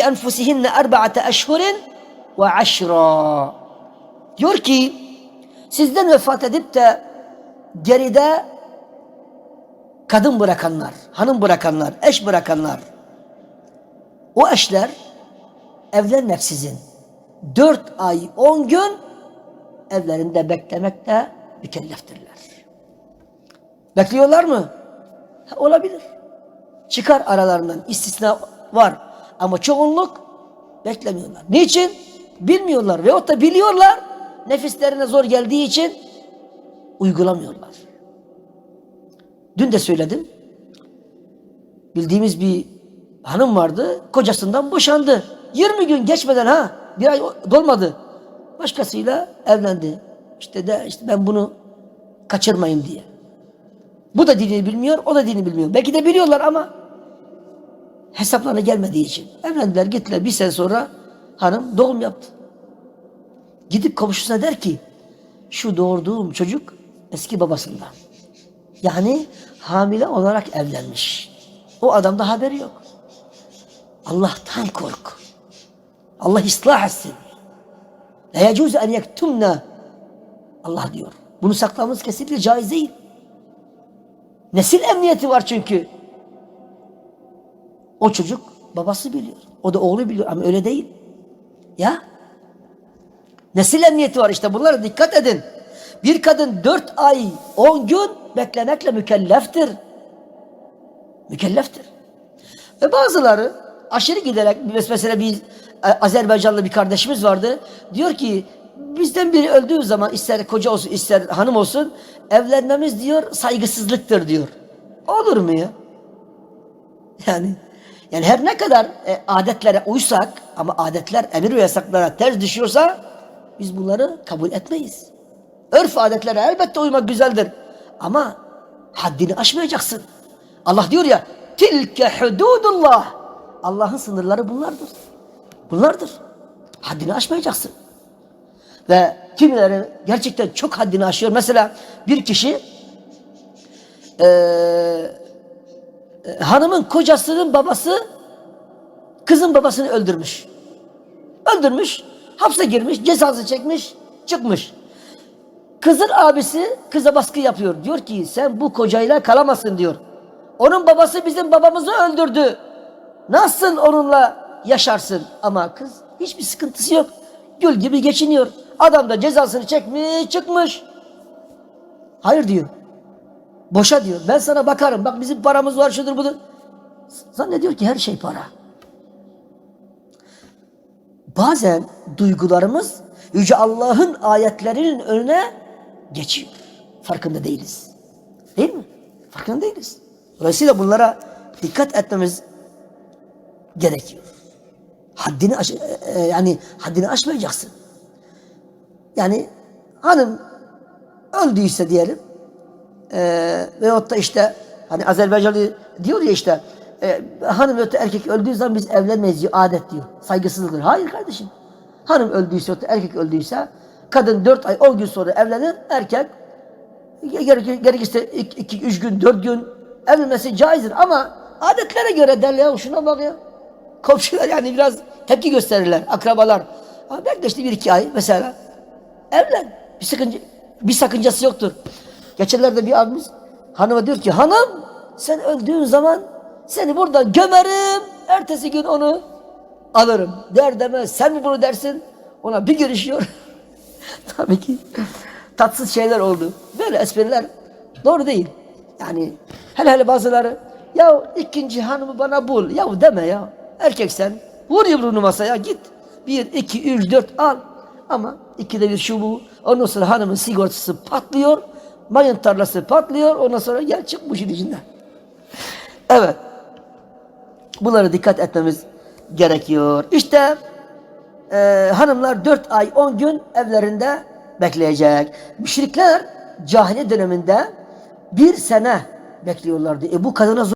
enfusihinne erba'ate eşhurin ve aşra. Diyor ki sizden vefat edip de geride kadın bırakanlar, hanım bırakanlar, eş bırakanlar o eşler evlenmeksizin dört ay on gün evlerinde beklemekle mükelleftirler. Bekliyorlar mı? Ha, olabilir. Çıkar aralarından istisna var. Ama çoğunluk beklemiyorlar. Niçin? Bilmiyorlar. Veyahut da biliyorlar. Nefislerine zor geldiği için uygulamıyorlar. Dün de söyledim. Bildiğimiz bir hanım vardı. Kocasından boşandı. 20 gün geçmeden ha bir ay dolmadı. Başkasıyla evlendi. İşte de işte ben bunu kaçırmayayım diye. Bu da dini bilmiyor, o da dini bilmiyor. Belki de biliyorlar ama hesaplarına gelmediği için. Evlendiler, gittiler. Bir sene sonra hanım doğum yaptı. Gidip komşusuna der ki, şu doğurduğum çocuk eski babasından. Yani hamile olarak evlenmiş. O adamda haberi yok. Allah'tan kork. Allah ıslah etsin. La yecuzu en yektumna. Allah diyor. Bunu saklamamız kesinlikle caiz değil. Nesil emniyeti var çünkü. O çocuk babası biliyor. O da oğlu biliyor ama öyle değil. Ya. Nesil emniyeti var işte bunlara dikkat edin. Bir kadın dört ay on gün beklemekle mükelleftir. Mükelleftir. Ve bazıları aşırı giderek mesela bir Azerbaycanlı bir kardeşimiz vardı. Diyor ki bizden biri öldüğü zaman ister koca olsun ister hanım olsun evlenmemiz diyor saygısızlıktır diyor. Olur mu ya? Yani yani her ne kadar e, adetlere uysak ama adetler emir ve yasaklara ters düşüyorsa biz bunları kabul etmeyiz. Örf adetlere elbette uymak güzeldir. Ama haddini aşmayacaksın. Allah diyor ya tilke hududullah. Allah'ın sınırları bunlardır. Bunlardır. Haddini aşmayacaksın. Ve kimileri gerçekten çok haddini aşıyor. Mesela bir kişi e, e, hanımın kocasının babası kızın babasını öldürmüş. Öldürmüş, hapse girmiş, cezası çekmiş, çıkmış. Kızın abisi kıza baskı yapıyor. Diyor ki sen bu kocayla kalamazsın diyor. Onun babası bizim babamızı öldürdü. Nasıl onunla yaşarsın? Ama kız hiçbir sıkıntısı yok. Gül gibi geçiniyor. Adam da cezasını çekmiş çıkmış. Hayır diyor. Boşa diyor. Ben sana bakarım. Bak bizim paramız var şudur budur. Zannediyor ki her şey para. Bazen duygularımız Yüce Allah'ın ayetlerinin önüne geçiyor. Farkında değiliz. Değil mi? Farkında değiliz. Dolayısıyla bunlara dikkat etmemiz gerekiyor. Haddini aş e, yani haddini aşmayacaksın. Yani hanım öldüyse diyelim e, veyahut da işte hani Azerbaycanlı diyor ya işte e, hanım veyahut erkek öldüğü zaman biz evlenmeyiz diyor adet diyor. Saygısızlıktır. Hayır kardeşim. Hanım öldüyse veyahut erkek öldüyse kadın dört ay on gün sonra evlenir erkek gerek, gerekirse iki, iki, üç gün dört gün evlenmesi caizdir ama adetlere göre derler ya şuna bak ya. Komşular yani biraz tepki gösterirler akrabalar. Ama belki işte bir iki ay mesela evlen. Bir sakınca, bir sakıncası yoktur. Geçenlerde bir abimiz hanıma diyor ki hanım sen öldüğün zaman seni buradan gömerim. Ertesi gün onu alırım. Der demez sen mi bunu dersin? Ona bir girişiyor. Tabii ki tatsız şeyler oldu. Böyle espriler doğru değil. Yani hele hele bazıları ya ikinci hanımı bana bul. Ya deme ya. Erkek sen. Vur yumruğunu masaya git. Bir, iki, üç, dört al. Ama ikide bir şu bu. Ondan sonra hanımın sigortası patlıyor. Mayın tarlası patlıyor. Ondan sonra gel çık bu içinden. Evet. Bunlara dikkat etmemiz gerekiyor. İşte e, hanımlar dört ay on gün evlerinde bekleyecek. Müşrikler cahiliye döneminde bir sene bekliyorlardı. E bu kadına zor